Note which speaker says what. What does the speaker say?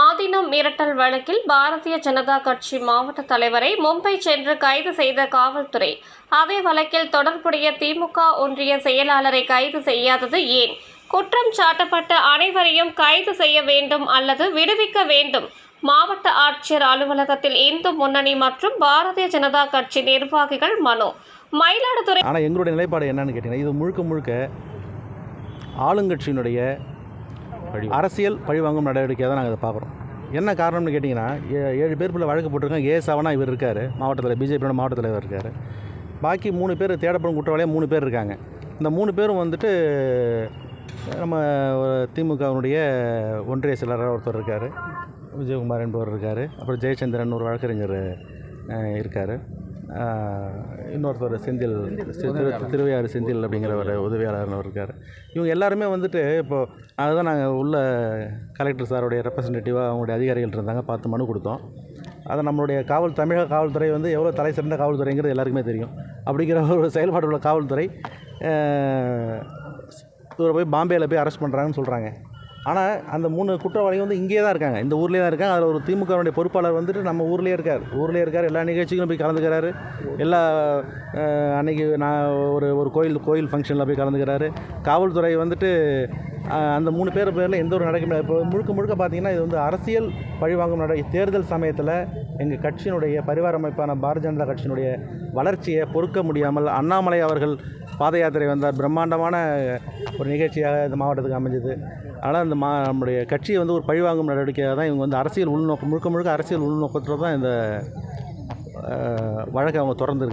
Speaker 1: ஆதீனம் மிரட்டல் வழக்கில் பாரதிய ஜனதா கட்சி மாவட்ட தலைவரை மும்பை சென்று கைது செய்த காவல்துறை. அதே வழக்கில் தொடர்புடைய திமுக ஒன்றிய செயலாளரை கைது செய்யாதது ஏன்? குற்றம் சாட்டப்பட்ட அனைவரையும் கைது செய்ய வேண்டும் அல்லது விடுவிக்க வேண்டும்? மாவட்ட ஆட்சியர் அலுவலகத்தில் இந்து முன்னணி மற்றும் பாரதிய ஜனதா கட்சி நிர்வாகிகள் மனு. மயிலாடுதுறை
Speaker 2: ஆனால் எங்களுடைய நிலைப்பாடு என்னன்னு கேட்டீங்கன்னா இது முழுக்க முழுக்க ஆளுங்கட்சியினுடைய அரசியல் பழிவாங்கும் நடவடிக்கையாக தான் நாங்கள் இதை பார்க்குறோம். என்ன காரணம்னு கேட்டிங்கன்னா ஏ- ஏழு பேர் பிள்ளை வழக்கு போட்டிருக்காங்க. ஏ சவனா இவர் இருக்கார் மாவட்டத்தில் பிஜேபியோட மாவட்ட தலைவர் இருக்கார். பாக்கி மூணு பேர் தேடப்படும் குற்றவாளியாக மூணு பேர் இருக்காங்க. இந்த மூணு பேரும் வந்துட்டு நம்ம திமுகவினுடைய ஒன்றிய செயலாளர் ஒருத்தர் இருக்கார். விஜயகுமார் என்பவர் இருக்கார். அப்புறம் ஜெயச்சந்திரன் ஒரு வழக்கறிஞர் இருக்கார். இன்னொருத்தர் செந்தில் திருவையாறு செந்தில் அப்படிங்கிற ஒரு உதவியாளர் இருக்கார். இவங்க எல்லாருமே வந்துட்டு இப்போது அதுதான் நாங்கள் உள்ள கலெக்டர் சாருடைய ரெப்ரசன்டேட்டிவாக அவங்களுடைய அதிகாரிகள் இருந்தாங்க பார்த்து மனு கொடுத்தோம். அதை நம்மளுடைய காவல் தமிழக காவல்துறை வந்து எவ்வளோ தலை சிறந்த காவல்துறைங்கிறது எல்லாருக்குமே தெரியும். அப்படிங்கிற ஒரு செயல்பாடு உள்ள காவல்துறை இவரை போய் பாம்பேயில் போய் அரெஸ்ட் பண்ணுறாங்கன்னு சொல்கிறாங்க ஆனால் அந்த மூணு குற்றவாளிகள் வந்து இங்கேயே தான் இருக்காங்க. இந்த ஊர்லேயே தான் இருக்காங்க. அதில் ஒரு திமுகவுடைய பொறுப்பாளர் வந்துட்டு நம்ம ஊர்லேயே இருக்கார். ஊர்லேயே இருக்கார். எல்லா நிகழ்ச்சிகளும் போய் கலந்துக்கிறாரு. எல்லா அன்னைக்கு நான் ஒரு ஒரு கோயில் கோயில் ஃபங்க்ஷனில் போய் கலந்துக்கிறாரு. காவல்துறை வந்துட்டு அந்த மூணு பேர் பேரில் எந்த ஒரு நடக்க இப்போ முழுக்க முழுக்க பார்த்தீங்கன்னா இது வந்து அரசியல் பழிவாங்கும் நட தேர்தல் சமயத்தில் எங்கள் கட்சியினுடைய பரிவார அமைப்பான பாரதிய ஜனதா கட்சியினுடைய வளர்ச்சியை பொறுக்க முடியாமல் அண்ணாமலை அவர்கள் பாத யாத்திரை வந்தார். பிரம்மாண்டமான ஒரு நிகழ்ச்சியாக இந்த மாவட்டத்துக்கு அமைஞ்சது. ஆனால் இந்த மா நம்முடைய கட்சியை வந்து ஒரு பழிவாங்கும் நடவடிக்கையாக தான் இவங்க வந்து அரசியல் உள்நோக்கம் முழுக்க முழுக்க அரசியல் உள்நோக்கத்தில் தான் இந்த வழக்கை அவங்க திறந்துருக்கு